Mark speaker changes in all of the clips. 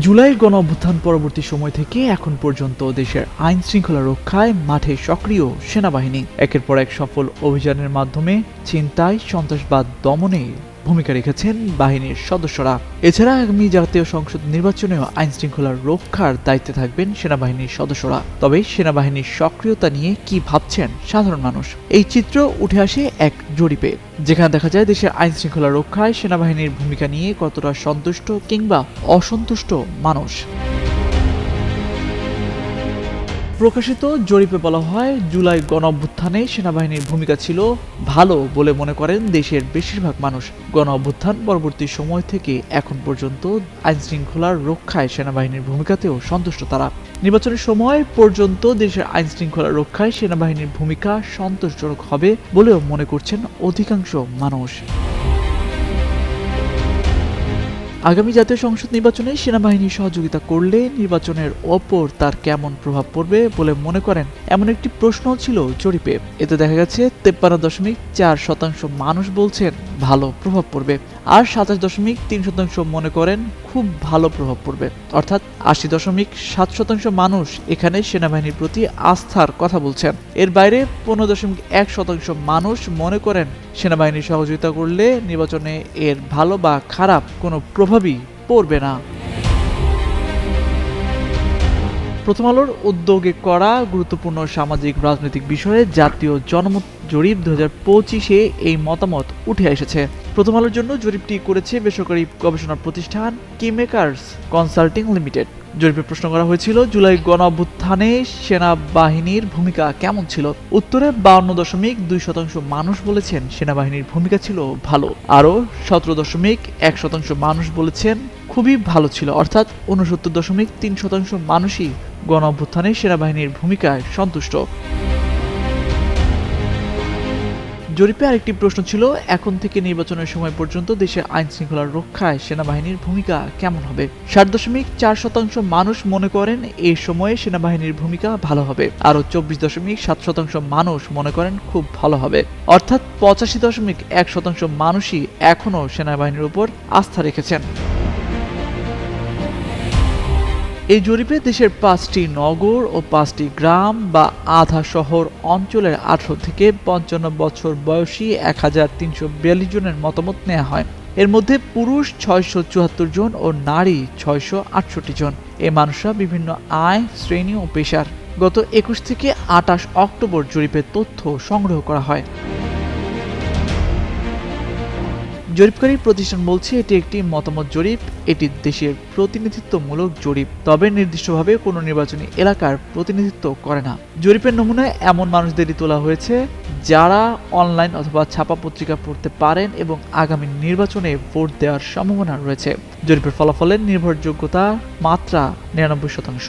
Speaker 1: জুলাইয়ের গণ অভ্যুত্থান পরবর্তী সময় থেকে এখন পর্যন্ত দেশের আইন শৃঙ্খলা রক্ষায় মাঠে সক্রিয় সেনাবাহিনী। একের পর এক সফল অভিযানের মাধ্যমে ছিনতাই, সন্ত্রাসবাদ দমনে ভূমিকা রেখেছেন বাহিনীর সদস্যরা। এছাড়া আগামী জাতীয় সংসদ নির্বাচনেও আইন শৃঙ্খলা রক্ষার দায়িত্বে থাকবেন সেনাবাহিনীর সদস্যরা। তবে সেনাবাহিনীর সক্রিয়তা নিয়ে কি ভাবছেন সাধারণ মানুষ? এই চিত্র উঠে আসে এক জরিপে, যেখানে দেখা যায় দেশের আইন শৃঙ্খলা রক্ষায় সেনাবাহিনীর ভূমিকা নিয়ে কতটা সন্তুষ্ট কিংবা অসন্তুষ্ট মানুষ। প্রকাশিত জরিপে বলা হয়, জুলাই গণ অভ্যুত্থানে সেনাবাহিনীর ভূমিকা ছিল ভালো বলে মনে করেন দেশের বেশিরভাগ মানুষ। গণ অভ্যুত্থান পরবর্তী সময় থেকে এখন পর্যন্ত আইন শৃঙ্খলার রক্ষায় সেনাবাহিনীর ভূমিকাতেও সন্তুষ্ট তারা। নির্বাচনের সময় পর্যন্ত দেশের আইন শৃঙ্খলা রক্ষায় সেনাবাহিনীর ভূমিকা সন্তোষজনক হবে বলেও মনে করছেন অধিকাংশ মানুষ। আগামী জাতীয় সংসদ নির্বাচনে সেনাবাহিনী সহযোগিতা করলে নির্বাচনের ওপর তার কেমন প্রভাব পড়বে বলে মনে করেন এমন একটি প্রশ্ন ছিল জরিপে। এতে দেখা গেছে, তেপ্পান্ন দশমিক চার শতাংশ মানুষ বলছেন ভালো প্রভাব পড়বে। আর সাতাশ দশমিক তিন শতাংশ মনে করেন খুব ভালো প্রভাব পড়বে। অর্থাৎ আশি দশমিক সাত শতাংশ মানুষ এখানে সেনাবাহিনীর প্রতি আস্থার কথা বলছেন। এর বাইরে পনেরো দশমিক এক শতাংশ মানুষ মনে করেন সেনাবাহিনী সহযোগিতা করলে নির্বাচনে এর ভালো বা খারাপ কোনো প্রভাবই পড়বে না। প্রথম আলোর উদ্যোগে করা গুরুত্বপূর্ণ সামাজিক রাজনৈতিক বিষয়ে জাতীয় জনমত জরিপ দু হাজার পঁচিশে এই মতামত উঠে এসেছে। প্রথম আলোর জন্য জরিপটি করেছে বেসরকারি গবেষণা প্রতিষ্ঠান কিমেকার্স কনসাল্টিং লিমিটেড। জরিপে প্রশ্ন করা হয়েছিল, জুলাই গণ অভ্যুত্থানে সেনাবাহিনীর ভূমিকা কেমন ছিল? উত্তরে বাউন্ন দশমিক দুই শতাংশ মানুষ বলেছেন সেনাবাহিনীর ভূমিকা ছিল ভালো। আরও সতেরো দশমিক এক শতাংশ মানুষ বলেছেন খুবই ভালো ছিল। অর্থাৎ উনসত্তর দশমিক তিন শতাংশ মানুষই গণ অভ্যুত্থানে সেনাবাহিনীর ভূমিকায় সন্তুষ্ট। জরিপে আরেকটি প্রশ্ন ছিল, এখন থেকে নির্বাচনের সময় পর্যন্ত দেশের আইন শৃঙ্খলা রক্ষায় সেনাবাহিনীর ভূমিকা কেমন হবে? ষাট দশমিক চার শতাংশ মানুষ মনে করেন এই সময়ে সেনাবাহিনীর ভূমিকা ভালো হবে। আরও চব্বিশ দশমিক সাত শতাংশ মানুষ মনে করেন খুব ভালো হবে। অর্থাৎ পঁচাশি দশমিক এক শতাংশ মানুষই এখনও সেনাবাহিনীর উপর আস্থা রেখেছেন। এই জরিপে দেশের পাঁচটি নগর ও পাঁচটি গ্রাম বা আধা শহর অঞ্চলের আঠারো থেকে পঞ্চান্ন বছর বয়সী এক হাজার তিনশো বিয়াল্লিশ জনের মতামত নেওয়া হয়। এর মধ্যে পুরুষ ছয়শো চুয়াত্তর জন ও নারী ছয়শো আটষট্টি জন। এ মানুষরা বিভিন্ন আয়, শ্রেণি ও পেশার। গত একুশ থেকে আটাশ অক্টোবর জরিপের তথ্য সংগ্রহ করা হয়। জরিপকারী প্রতিষ্ঠান বলছে, এটি একটি মতামত জরিপ। এটি দেশের প্রতিনিধিত্বমূলক জরিপ, তবে নির্দিষ্টভাবে কোনো নির্বাচনী এলাকার প্রতিনিধিত্ব করে না। জরিপের নমুনায় এমন মানুষদেরই তোলা হয়েছে, যারা অনলাইন অথবা ছাপা পত্রিকা পড়তে পারেন এবং আগামী নির্বাচনে ভোট দেওয়ার সম্ভাবনা রয়েছে। জরিপের ফলাফলের নির্ভরযোগ্যতা মাত্রা নিরানব্বই শতাংশ।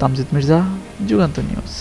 Speaker 1: তামজিদ মির্জা, যুগান্ত নিউজ।